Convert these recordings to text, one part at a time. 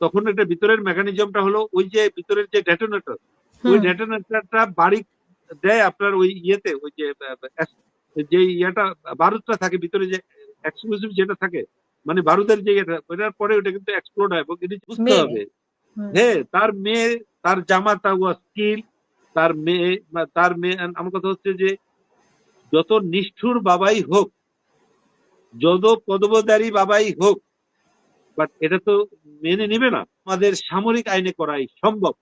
তখন এটা ভিতরের মেকানিজমটা হলো ওই যে ভিতরের যে ডেটোনেটর ওই ডেটোনেটরটা বাড়ি দেয় আপনার ওই ইয়েতে ওই যে যে ইয়েটা বারুদটা থাকে ভিতরে যে এক্সক্লুসিভ যেটা থাকে মানে বারুদের যে ইয়েটা ওটার পরে ওটা কিন্তু এক্সপ্লোড হয় এবং এটি বুঝতে হবে। হ্যাঁ তার মেয়ে তার জামাতা ওয়া স্কিল তার মেয়ে তার মেয়ে আমার কথা হচ্ছে যে যত নিষ্ঠুর বাবাই হোক যত পদবদারী বাবাই হোক বাট এটা তো মেনে নেবে না। আমাদের সামরিক আইনে করাই সম্ভব।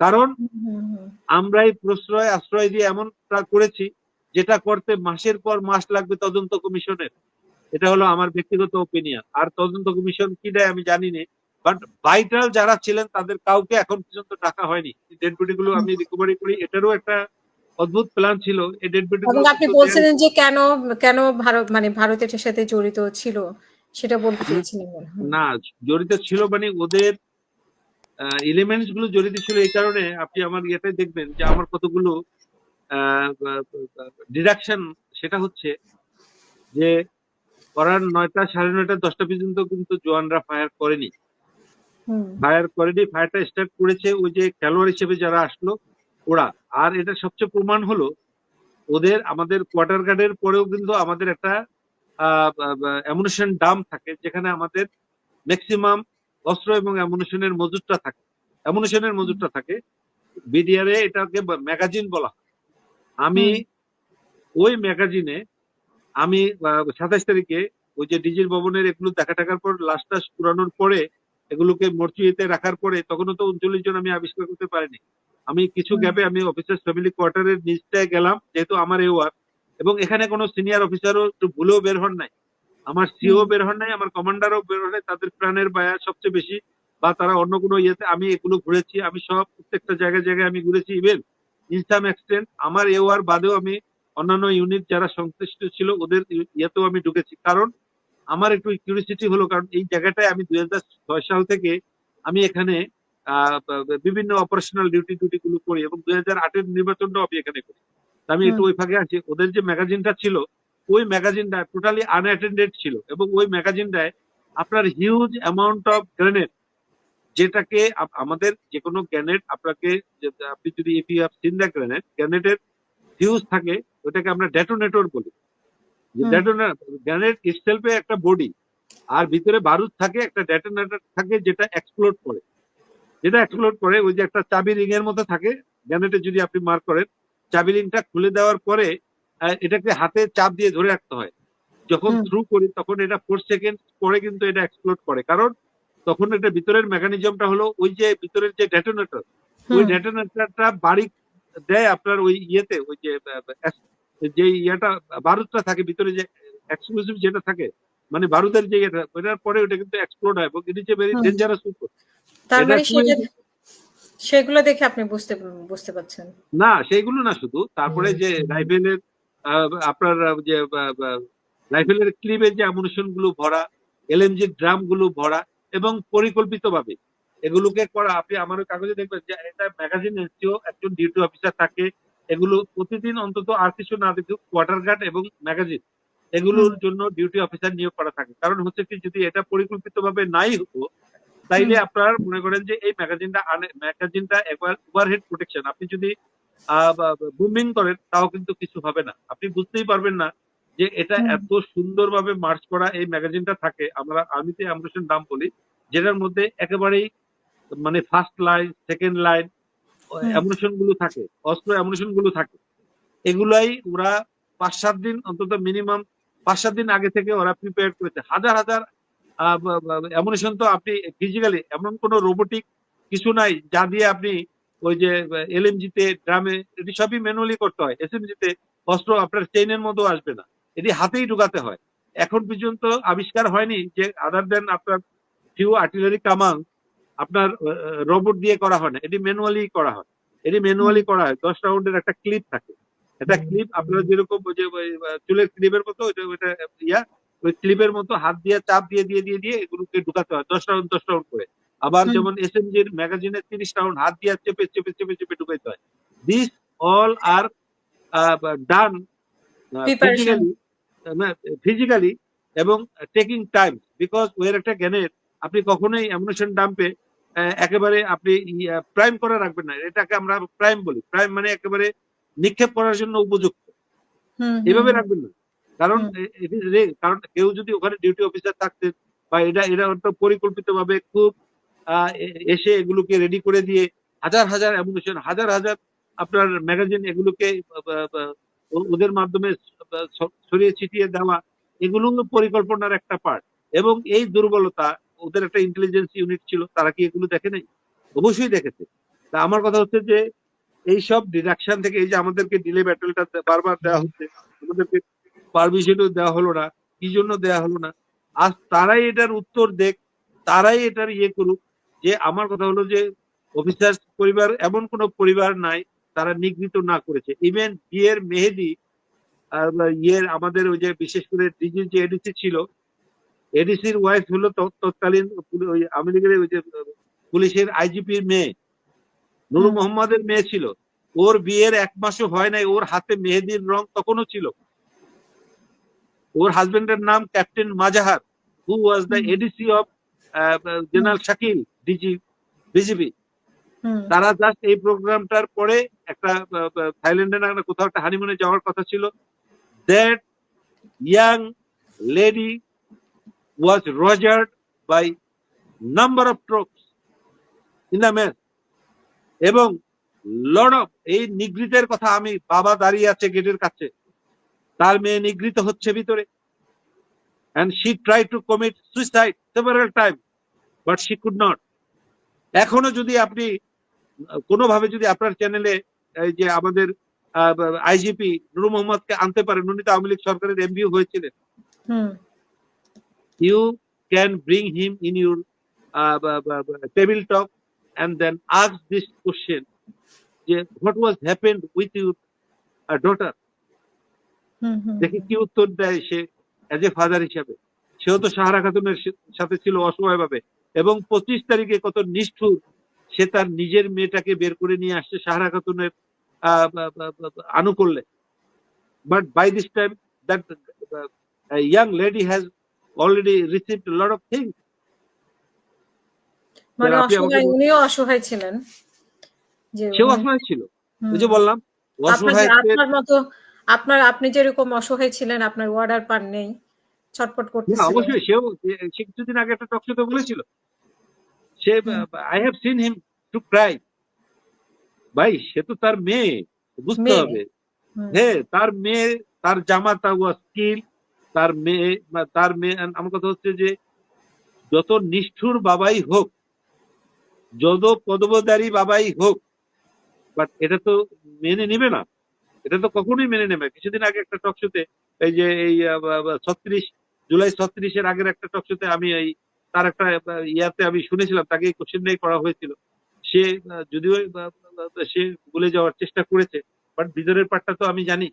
কারণ। আমরাই প্রশ্রয় আশ্রয় দিয়ে এমনটা করেছি যেটা করতে মাসের পর মাস লাগবে তদন্ত কমিশনের। এটা হলো আমার ব্যক্তিগত ওপিনিয়ন আর তদন্ত কমিশন কি দেয় আমি জানি না। বাট ভাইটাল যারা ছিলেন তাদের কাউকে এখন পর্যন্ত টাকা হয়নি। ডেড বডি গুলো আমি রিকভারি করি। এটারও একটা অদ্ভুত প্ল্যান ছিল। এই ডেড বডি আপনি বলছিলেন যে কেন কেন ভারত মানে ভারতের সাথে জড়িত ছিল? সেটা বলতে চেয়েছিলেন না জড়িত ছিল মানে ওদের এলিমেন্টসগুলো জড়িত ছিল এই কারণে আপনি আমার ইয়েতে দেখবেন যে আমার কতগুলো ডিডাকশন সেটা হচ্ছে যে করার নয়টা সাড়ে নয়টা দশটা পর্যন্ত কিন্তু জোয়ানরা ফায়ার করেনি। ফায়ার করেনি ফায়ারটা স্টার্ট করেছে ওই যে খেলোয়াড় হিসেবে যারা আসলো ওরা। আর এটা সবচেয়ে প্রমাণ হলো ওদের আমাদের কোয়ার্টার গার্ডের পরেও কিন্তু আমাদের একটা অ্যামুনেশন ডাম থাকে যেখানে আমাদের ম্যাক্সিমাম অস্ত্র এবং অ্যামুনেশনের মজুদটা থাকে। অ্যামুনেশনের মজুদটা থাকে। বিডিআরে এটাকে ম্যাগাজিন বলা হয়। আমি ওই ম্যাগাজিনে আমি সাতাশ তারিখে ওই যে ডিজির ভবনের এগুলো দেখা টাকার পর লাস্ট টাস পুরানোর পরে এগুলোকে মর্চুরিতে রাখার পরে তখনও তো উনচল্লিশ জন আমি আবিষ্কার করতে পারিনি। আমি কিছু। গ্যাপে আমি অফিসার ফ্যামিলি কোয়ার্টারের নিচটায় গেলাম যেহেতু আমার এ ওয়ার এবং এখানে কোনো সিনিয়র অফিসারও একটু ভুলেও বের হন নাই। আমার সিও। বের হন নাই আমার কমান্ডারও বের হন নাই তাদের প্রাণের বায়া সবচেয়ে বেশি। বা তারা অন্য কোনো ইয়েতে আমি এগুলো ঘুরেছি আমি সব প্রত্যেকটা জায়গায় জায়গায় আমি ঘুরেছি ইভেন ইন সাম এক্সটেন্ট আমার এ ওয়ার বাদেও আমি অন্যান্য ইউনিট যারা সংশ্লিষ্ট ছিল ওদের ইয়েতেও আমি ঢুকেছি। কারণ আমার একটু কিউরিসিটি হলো কারণ এই জায়গাটায় আমি দুই হাজার ছয় সাল থেকে আমি এখানে বিভিন্ন অপারেশনাল ডিউটি ডিউটি গুলো করি এবং দুই হাজার আটের নির্বাচনটাও আমি এখানে করি। আমি একটু। ওই ফাঁকে আছি ওদের যে ম্যাগাজিনটা ছিল ওই ম্যাগাজিনটা টোটালি আনঅ্যাটেন্ডেড ছিল এবং ওই ম্যাগাজিনটায় আপনার হিউজ অ্যামাউন্ট অফ গ্রেনেড যেটাকে আমাদের যে কোনো গ্রেনেড আপনাকে আপনি যদি EP off seen the grenade গ্রেনেডের fuse থাকে ওটাকে আমরা ডেটোনেটর বলি। গ্রেনেড স্টেলপে একটা বডি আর ভিতরে বারুদ থাকে একটা ডেটোনেটর থাকে যেটা এক্সপ্লোড করে যেটা এক্সপ্লোড করে ওই যে একটা চাবি রিং এর মতো থাকে গ্রেনেডে যদি আপনি মার্ক করেন চাবি রিংটা খুলে দেওয়ার পরে এটাকে হাতে চাপ দিয়ে ধরে রাখতে হয়। যখন থ্রু করি তখন এটা ফোর সেকেন্ড পরে কিন্তু এটা এক্সপ্লোড করে। কারণ তখন এটা ভিতরের মেকানিজমটা হলো ওই যে ভিতরের যে ডেটোনেটর ওই। ডেটোনেটরটা বাড়ি দেয় আপনার ওই ইয়েতে ওই যে যে ইয়েটা বারুদটা থাকে ভিতরে যে এক্সক্লুসিভ যেটা থাকে মানে বারুদের যে ইয়েটা ওটার পরে ওটা কিন্তু এক্সপ্লোড হয় এবং it is a very dangerous উপর তার এটা মানে খুবই- সেটা সেগুলো দেখে আপনি বুঝতে বুঝতে পারছেন। না সেইগুলো না শুধু। তারপরে যে রাইফেলের আপনার যে রাইফেলের ক্লিপের যে অ্যামুনেশনগুলো ভরা এলএমজি ড্রামগুলো ভরা এবং পরিকল্পিতভাবে এগুলোকে করা আপনি আমার ওই কাগজে দেখবেন যে এটা ম্যাগাজিন এসছিও একজন ডিউটি অফিসার থাকে এগুলো প্রতিদিন অন্তত আর কিছু না দেখুক কোয়ার্টার গার্ড এবং ম্যাগাজিন এগুলোর জন্য ডিউটি অফিসার নিয়োগ করা থাকে। কারণ হচ্ছে কি যদি এটা পরিকল্পিতভাবে নাই হতো তাইলে। আপনার মনে করেন যে এই ম্যাগাজিনটা ম্যাগাজিনটা একবার ওভারহেড প্রোটেকশন আপনি যদি বুমিং করেন তাও কিন্তু কিছু হবে না আপনি বুঝতেই পারবেন না যে এটা। এত সুন্দরভাবে মার্চ করা এই ম্যাগাজিনটা থাকে আমরা আর্মিতে অ্যামুনেশন দাম বলি যেটার মধ্যে একেবারেই মানে ফার্স্ট লাইন সেকেন্ড লাইন। অ্যামুনেশনগুলো থাকে অস্ত্র অ্যামুনেশনগুলো থাকে এগুলাই ওরা পাঁচ সাত দিন অন্তত মিনিমাম পাঁচ সাত দিন আগে থেকে ওরা প্রিপেয়ার করেছে হাজার হাজার অ্যামুনেশন তো আপনি ফিজিক্যালি এমন কোনো রোবোটিক কিছু নাই যা দিয়ে আপনি ওই যে এলএমজি তে ড্রামে এটি সবই ম্যানুয়ালি করতে হয়। এসএমজি তে অস্ত্র আপনার চেইনের মতো আসবে না। এটি হাতেই ঢুকাতে হয়। এখন পর্যন্ত আবিষ্কার হয়নি যে আদার দেন আপনার ফিউ আর্টিলারি কামাং আপনার রোবট দিয়ে করা হয় না। এটি ম্যানুয়ালি করা হয়। এটি ম্যানুয়ালি করা হয়। দশ রাউন্ডের একটা ক্লিপ থাকে। একটা ক্লিপ আপনারা যেরকম যে চুলের ক্লিপের মতো ওইটা ইয়া ওই ক্লিপের মতো হাত দিয়ে চাপ দিয়ে দিয়ে দিয়ে দিয়ে এগুলোকে ঢুকাতে হয়। দশ রাউন্ড দশ রাউন্ড করে। আবার। যেমন এসএমজির ম্যাগাজিনের তিরিশ রাউন্ড হাত দিয়ে চেপে চেপে চেপে চেপে ঢুকাইতে হয়। This all are done physically physically এবং টেকিং টাইম বিকজ ওয়ের একটা জ্ঞানের আপনি কখনোই অ্যামুনেশন ডাম্পে একেবারে আপনি প্রাইম করে রাখবেন না। এটাকে আমরা প্রাইম বলি। প্রাইম মানে একেবারে নিক্ষেপ করার জন্য উপযুক্ত। এভাবে রাখবেন না। কারণ কারণ কেউ যদি ওখানে ডিউটি অফিসার থাকতেন বা এটা এটা পরিকল্পিত ভাবে খুব এসে এগুলোকে রেডি করে দিয়ে হাজার হাজার অ্যামুনেশন হাজার হাজার আপনার ম্যাগাজিন এগুলোকে ওদের মাধ্যমে ছড়িয়ে ছিটিয়ে দেওয়া এগুলো পরিকল্পনার একটা পার্ট এবং এই দুর্বলতা ওদের একটা ইন্টেলিজেন্স ইউনিট ছিল তারা কি এগুলো দেখে নাই? অবশ্যই দেখেছে। তা আমার কথা হচ্ছে যে এই সব ডিডাকশন থেকে এই যে আমাদেরকে ডিলে ব্যাটেলটা বারবার দেওয়া হচ্ছে আমাদেরকে পারমিশনও দেওয়া হলো না কি জন্য দেওয়া হলো না? আজ তারাই এটার উত্তর দেখ তারাই এটার ইয়ে করুক যে আমার কথা হলো যে অফিসার পরিবার এমন কোন পরিবার নাই তারা নিগৃহীত না করেছে। ইভেন বিয়ের মেহেদি আর ইয়ের আমাদের ওই যে বিশেষ করে ডিজি যে এডিসি ছিল এডিসির ওয়াইফ হলো তৎ- তৎকালীন পুলি- ওই আওয়ামী লীগের ওই যে পুলিশের আইজিপির মেয়ে নুরু হুম। মোহাম্মদের মেয়ে ছিল। ওর বিয়ের এক মাসও হয় নাই ওর হাতে মেহেদির রং তখনও ছিল। ওর হাজবেন্ডের নাম captain Mazhar who was the ADC of general Shakil DG BGB তারা জাস্ট এই প্রোগ্রামটার পরে একটা থাইল্যান্ডে না কোথাও একটা হানিমুনে যাওয়ার কথা ছিল। That young lady was rogered by number of troops in the match এবং লর্ড অফ এই নিগৃতের কথা আমি বাবা দাঁড়িয়ে আছে গেটের কাছে। তার মেয়ে নিগৃহীত হচ্ছে ভিতরে। And she try to commit suicide several time but she could not এখনও যদি আপনি কোনোভাবে যদি আপনার চ্যানেলে যে আমাদের আইজিপি নুরু মোহাম্মদ কে আনতে পারেন উনি তো আওয়ামী লীগ সরকারের এমপিও হয়েছিলেন। You can bring him in your table talk and then ask this question যে what was happened with your daughter দেখি কি উত্তর দেয় সে এজ এ ফাদার হিসাবে। সেও তো সাহারা খাতুনের সাথে ছিল অসহায় ভাবে এবং পঁচিশ তারিখে কত নিষ্ঠুর সে তার নিজের মেয়েটাকে বের করে নিয়ে আসছে সাহারা খাতুনের আনুকূল্যে but by this time that young lady has already received lot of things মানে অসহায় উনিও অসহায় ছিলেন। সেও অসহায় ছিল। ওই যে বললাম অসহায় আপনার মতো আপনার আপনি যেরকম অসহায় ছিলেন আপনার ওয়ার্ডার পান নেই ছটপট করতে অবশ্যই সেও সে কিছুদিন আগে একটা টকশোতে বলেছিল। সে। I have seen him to cry ভাই সে তো তার মেয়ে বুঝতে হবে। হ্যাঁ তার মেয়ে তার জামা তার স্কিল তার মেয়ে তার মেয়ে আমার কথা হচ্ছে যে যত নিষ্ঠুর বাবাই হোক যত পদবদারী বাবাই হোক বাট এটা তো মেনে নিবে না। এটা তো কখনোই মেনে নেবে। কিছুদিন আগে একটা টকশোতে এই যে এই ছত্রিশ, জুলাই ছত্রিশের আগের একটা টকশোতে আমি এই, তার একটা ইয়াতে আমি শুনেছিলাম, তাকে এই কোশ্চেনটাই করা হয়েছিল। সে যদিও সে ভুলে যাওয়ার চেষ্টা করেছে বাট ভিতরের পার্টটা তো আমি জানি।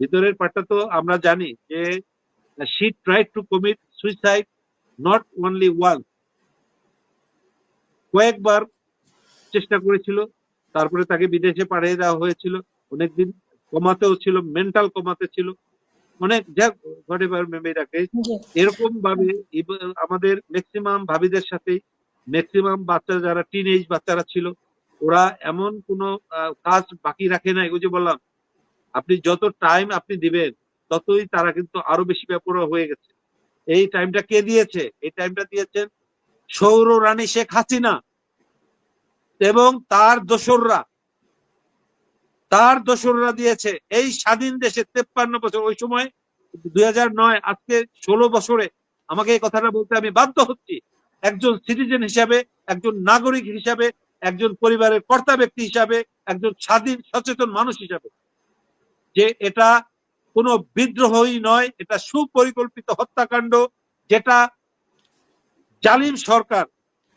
ভিতরের পার্টটা তো আমরা জানি যে she try to commit suicide not only one কয়েকবার চেষ্টা করেছিল, তারপরে তাকে বিদেশে পাঠিয়ে দেওয়া হয়েছিল। অনেকদিন কমাতেও ছিল মেন্টাল কমাতে ছিল। অনেক যাক হোয়াট এভার রাখে এরকম ভাবে আমাদের ম্যাক্সিমাম ভাবিদের সাথে ম্যাক্সিমাম বাচ্চা যারা টিন এজ বাচ্চারা ছিল ওরা এমন কোনো কাজ বাকি রাখে না এগুলো বললাম আপনি যত টাইম আপনি দিবেন ততই তারা কিন্তু আরও বেশি ব্যাপার হয়ে গেছে। এই টাইমটা কে দিয়েছে? এই টাইমটা দিয়েছেন সৌর রানী শেখ হাসিনা এবং তার দোসররা। তার দোসররা দিয়েছে। এই স্বাধীন দেশে তেপ্পান্ন বছর, ওই সময় দুই নয়, আজকে ষোলো বছরে আমাকে এই কথাটা বলতে আমি বাধ্য হচ্ছি। একজন সিটিজেন হিসাবে, একজন নাগরিক হিসাবে, একজন পরিবারের কর্তা ব্যক্তি হিসাবে, একজন স্বাধীন, সচেতন মানুষ হিসাবে। যে এটা কোনো বিদ্রোহই নয়, এটা সুপরিকল্পিত হত্যাকাণ্ড, যেটা জালিম সরকার,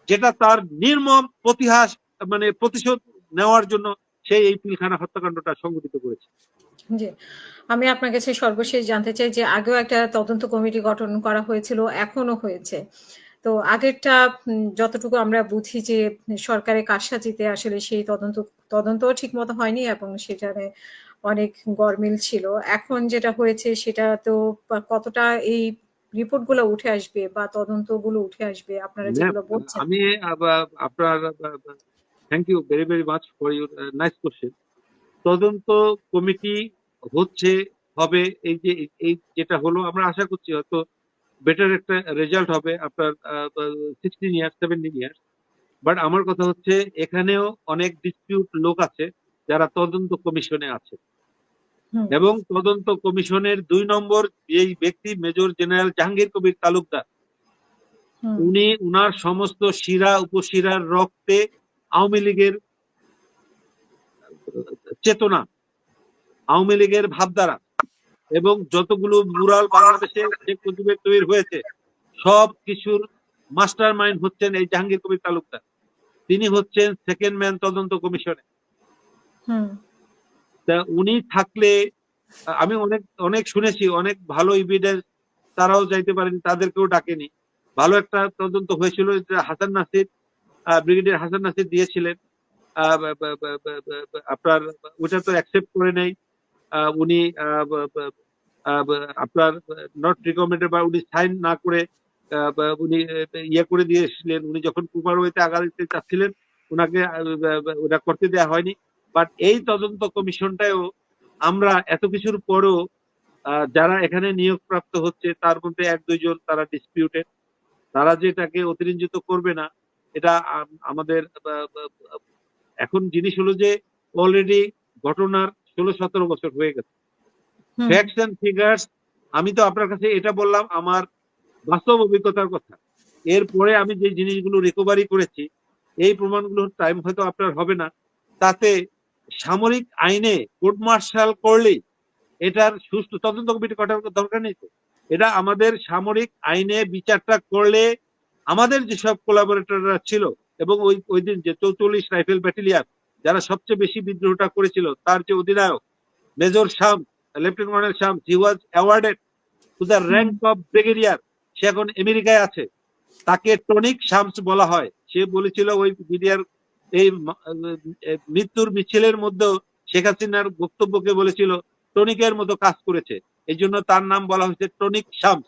যেটা তার নির্মম প্রতিহাস মানে প্রতিশোধ নেওয়ার জন্য সেই এই পিলখানা হত্যাকাণ্ডটা সংঘটিত করেছে। জি। আমি আপনার কাছে সর্বশেষ জানতে চাই যে আগেও একটা তদন্ত কমিটি গঠন করা হয়েছিল এখনও হয়েছে। তো আগেরটা যতটুকু আমরা বুঝি যে সরকারের কারসাজিতে আসলে সেই তদন্ত তদন্তও ঠিক মতো হয়নি এবং সেখানে অনেক গরমিল ছিল। এখন যেটা হয়েছে সেটা তো কতটা এই রিপোর্টগুলো উঠে আসবে বা তদন্তগুলো উঠে আসবে আপনারা যেগুলো বলছেন। আমি আপনার thank you very very much for your nice question তদন্ত কমিটি হচ্ছে হবে এই যে এই যেটা হলো আমরা আশা করছি হয়তো বেটার একটা রেজাল্ট হবে আপনার sixteen years seventeen years but আমার কথা হচ্ছে এখানেও অনেক ডিসপিউট লোক আছে যারা তদন্ত কমিশনে আছে। এবং তদন্ত কমিশনের দুই নম্বর এই ব্যক্তি মেজর জেনারেল জাহাঙ্গীর কবির তালুকদার উনি উনার সমস্ত শিরা উপশিরার রক্তে আওয়ামী লীগের চেতনা আওয়ামী লীগের ভাবধারা এবং যতগুলো মুরাল বাংলাদেশে শেখ মুজিবের তৈরি হয়েছে সব কিছুর মাস্টার মাইন্ড হচ্ছেন এই জাহাঙ্গীর কবির তালুকদার। তিনি হচ্ছেন সেকেন্ড ম্যান তদন্ত কমিশনে। তা উনি থাকলে আমি অনেক অনেক শুনেছি অনেক ভালো ইভিডেন্স তারাও যাইতে পারেনি তাদেরকেও ডাকেনি। ভালো একটা তদন্ত হয়েছিল হাসান নাসির ব্রিগেডিয়ার হাসান নাসির দিয়েছিলেন। আপনার ওটা তো অ্যাকসেপ্ট করে নেই। উনি আপনার নট রিকমেন্ডেড বা উনি সাইন না করে উনি ইয়ে করে দিয়েছিলেন। উনি যখন কুমার ওয়েতে আগাতে চাচ্ছিলেন ওনাকে ওটা করতে দেওয়া হয়নি। বাট এই তদন্ত কমিশনটাও আমরা এত কিছুর পরও যারা এখানে নিয়োগপ্রাপ্ত হচ্ছে, তার মধ্যে এক দুইজন তারা ডিসপিউটেড তারা যে এটাকে অতিরঞ্জিত করবে না এটা আমাদের এখন জিনিস হলো যে অলরেডি ঘটনার ষোলো সতেরো বছর হয়ে গেছে। ফ্যাক্টস এন্ড ফিগার্স আমি তো আপনার কাছে এটা বললাম আমার বাস্তব অভিজ্ঞতার কথা। এরপরে আমি যে জিনিসগুলো রিকভারি করেছি এই প্রমাণগুলোর টাইম হয়তো আপনার হবে না। তাতে সামরিক আইনে কোর্ট মার্শাল করলেই এটার সুষ্ঠু তদন্ত কমিটি করার দরকার নেই তো। এটা আমাদের সামরিক আইনে বিচারটা করলে আমাদের যেসব কোলাবোরেটররা ছিল এবং ওই ওই দিন যে চৌচল্লিশ রাইফেল ব্যাটালিয়ান, যারা সবচেয়ে বেশি বিদ্রোহটা করেছিল, তার যে অধিনায়ক, major Sham, lieutenant colonel Sham he was awarded to the rank of brigadier সে এখন আমেরিকায় আছে। তাকে টনিক শামস বলা হয়। সে বলেছিল ওই ব্রিগেডিয়ার এই মৃত্যুর মিছিলের মধ্যেও শেখ হাসিনার বক্তব্যকে বলেছিল, টনিকের মতো কাজ করেছে। এই জন্য তার নাম বলা হয়েছে টনিক শামস।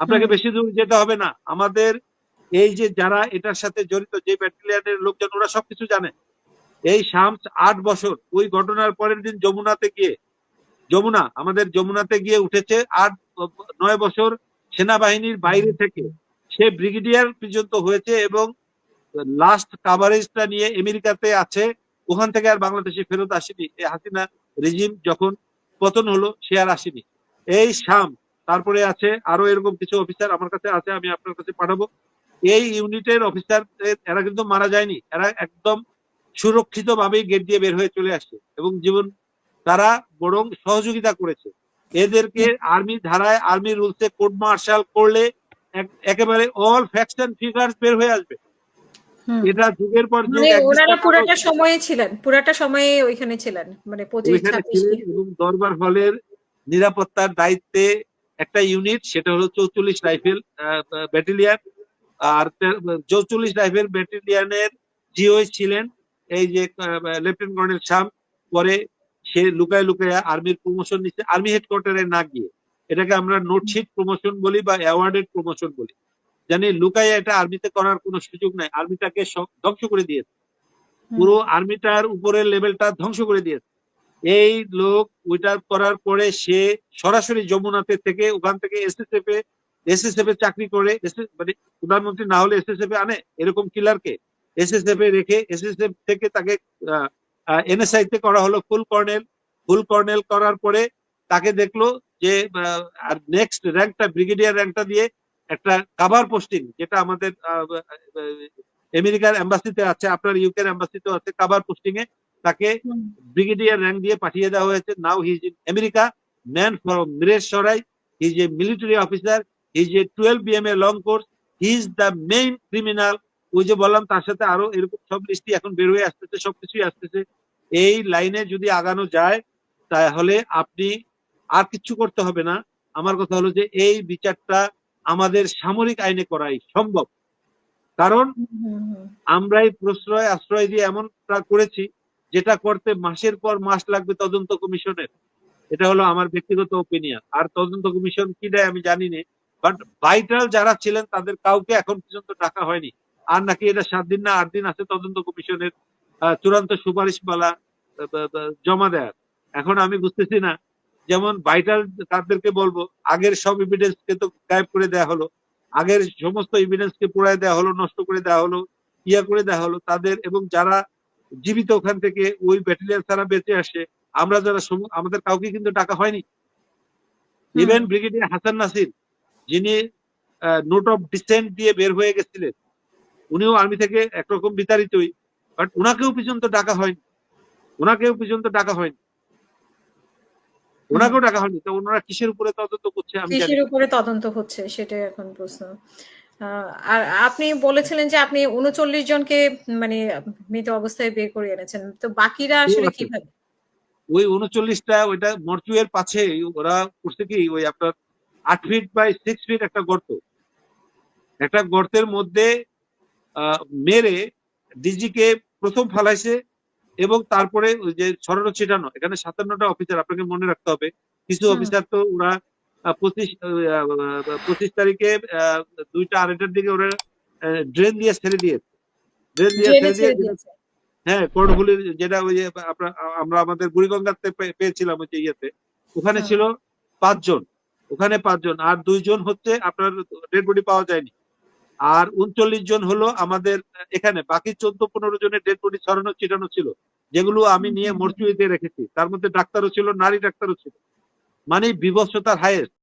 আপনাকে বেশি দূর যেতে হবে না। আমাদের এই যে যারা এটার সাথে জড়িত যে ব্যাটালিয়ানের লোকজন ওরা সবকিছু জানে। এই শামস আট বছর ওই ঘটনার পরের দিন যমুনাতে গিয়ে যমুনা আমাদের যমুনাতে গিয়ে উঠেছে আট নয় বছর সেনাবাহিনীর বাইরে থেকে। সে ব্রিগেডিয়ার পর্যন্ত হয়েছে এবং লাস্ট কাভারেজটা নিয়ে আমেরিকাতে আছে। ওখান থেকে আর বাংলাদেশে ফেরত আসেনি। এই হাসিনা রেজিম যখন পতন হলো সে আর আসেনি। এই শাম তারপরে আছে আরও এরকম কিছু অফিসার আমার কাছে আছে আমি আপনার কাছে পাঠাবো। এই ইউনিটের অফিসার এরা কিন্তু মারা যায়নি। এরা একদম সুরক্ষিত ভাবেই গেট দিয়ে বের হয়ে চলে আসছে এবং জীবন তারা বরং সহযোগিতা করেছে। এদেরকে আর্মি ধারায় আর্মি রুলসে কোর্ট মার্শাল করলে একেবারে অল ফ্যাক্টস এন্ড ফিগার্স বের হয়ে আসবে। এটা যুগের পর যুগ মানে ওনারা পুরাটা সময়ে ছিলেন পুরাটা সময়ে ওইখানে ছিলেন মানে পঁচিশ ওইখানে ছাব্বিশ ছিলেন এবং দরবার হলের নিরাপত্তার দায়িত্বে একটা ইউনিট সেটা হলো চৌচল্লিশ রাইফেল ব্যাটালিয়ান আর চৌচল্লিশ রাইফেল ব্যাটালিয়ানের জিও ছিলেন। এই যে লেফটেন্যান্ট কর্নেল শাম পরে সে লুকায় লুকায় আর্মির প্রমোশন নিচ্ছে। আর্মি হেডকোয়ার্টারে না গিয়ে এটাকে আমরা নোটশিট প্রমোশন বলি বা অ্যাওয়ার্ডেড প্রমোশন বলি। জানি লুকায় এটা আর্মিতে করার কোনো সুযোগ নাই। আর্মিটাকে ধ্বংস করে দিয়েছে। পুরো আর্মিটার উপরের লেভেলটা ধ্বংস করে দিয়েছে। এই লোক ওইটা করার পরে সে সরাসরি যমুনাতে থেকে ওখান থেকে এসএসএফ এ এসএসএফ এ চাকরি করে মানে প্রধানমন্ত্রী না হলে এসএসএফ এ আনে, এরকম কিলারকে এসএসএফ এ রেখে এসএসএফ থেকে তাকে এনএসআই তে করা হলো ফুল কর্নেল ফুল কর্নেল করার পরে তাকে দেখল যে আর নেক্সট র্যাঙ্কটা ব্রিগেডিয়ার র্যাঙ্কটা দিয়ে একটা কাভার পোস্টিং যেটা আমাদের আমেরিকার এম্বাসিতে আছে, আপনার ইউকের এম্বাসিতেও আছে কাভার পোস্টিং এ তাকে ব্রিগেডিয়ার র্যাঙ্ক দিয়ে পাঠিয়ে দেওয়া হয়েছে। Now he is in America man from Mirsharai he is a military officer he is a twelve BM A long course he is the main criminal ওই যে বললাম তার সাথে আরও এরকম সব লিস্টই এখন বের হয়ে আসতেছে সবকিছুই আসতেছে। এই লাইনে যদি আগানো যায় তাহলে আপনি আর কিচ্ছু করতে হবে না। আমার কথা হলো যে এই বিচারটা আমাদের সামরিক আইনে করাই সম্ভব। কারণ। আমরাই প্রশ্রয় আশ্রয় দিয়ে এমনটা করেছি যেটা করতে মাসের পর মাস লাগবে তদন্ত কমিশনের। এটা হলো আমার ব্যক্তিগত ওপিনিয়ন আর তদন্ত কমিশন কি দেয় আমি জানি বাট ভাইটাল যারা ছিলেন, তাদের কাউকে এখন পর্যন্ত ডাকা হয়নি। আর নাকি এটা সাত দিন না আট দিন আছে তদন্ত কমিশনের চূড়ান্ত সুপারিশ মালা জমা দেওয়ার এখন আমি বুঝতেছি না, যেমন ভাইটাল তাদেরকে বলব, আগের সব এভিডেন্স কে তো গায়েব করে দেওয়া হলো। আগের সমস্ত এভিডেন্স কে পুড়ায় দেওয়া হলো, নষ্ট করে দেওয়া হলো, ইয়া করে দেওয়া হলো। তাদের এবং যারা জীবিত ওখান থেকে ওই ব্যাটালিয়ান ছাড়া বেঁচে আসে। আমরা যারা আমাদের কাউকে কিন্তু ডাকা হয়নি। ইভেন ব্রিগেডিয়ার হাসান নাসির যিনি নোট অফ ডিসেন্ট দিয়ে বের হয়ে গেছিলেন উনিও আর্মি থেকে একরকম বিতাড়িতই বাট ওনাকেও পর্যন্ত ডাকা হয়নি। ওনাকেও পর্যন্ত ডাকা হয়নি। ওনাকেও ডাকা হয়নি। তো ওনারা কিসের উপরে তদন্ত করছে আমি কিসের উপরে তদন্ত হচ্ছে সেটাই এখন প্রশ্ন। আর আপনি বলেছিলেন যে আপনি উনচল্লিশ জনকে মানে মৃত অবস্থায় বের করে এনেছেন। তো বাকিরা আসলে কীভাবে? ওই উনচল্লিশটা ওইটা মর্চুয়ের পাশে ওরা করছে কি ওই আপনার আট ফিট বাই সিক্স ফিট একটা গর্ত। একটা গর্তের মধ্যে মেরে ডিজিকে প্রথম ফালাইছে এবং তারপরে ওই যে ছড়ানো ছিটানো এখানে সাতান্নটা অফিসার আপনাকে মনে রাখতে হবে কিছু অফিসার তো ওরা পঁচিশ পঁচিশ তারিখে দুইটা আড়াইটার দিকে ওরা ড্রেন দিয়ে ছেড়ে দিয়েছে। ড্রেন দিয়ে ছেড়ে দিয়ে দিয়েছে। হ্যাঁ কর্ণফুলির যেটা ওই যে আমরা আমাদের বুড়িগঙ্গাতে পেয়েছিলাম ওই যে ইয়েতে। ওখানে হুম। ছিল পাঁচজন। ওখানে পাঁচজন। আর দুইজন হচ্ছে আপনার ডেড বডি পাওয়া যায়নি। আর উনচল্লিশ জন হলো আমাদের এখানে বাকি চোদ্দ পনেরো জনের ডেড বডি ছড়ানো ছিটানো ছিল। যেগুলো আমি নিয়ে। মর্চুরিতে রেখেছি। তার মধ্যে ডাক্তারও ছিল নারী ডাক্তারও ছিল। মানে বিভৎসতার হায়েস্ট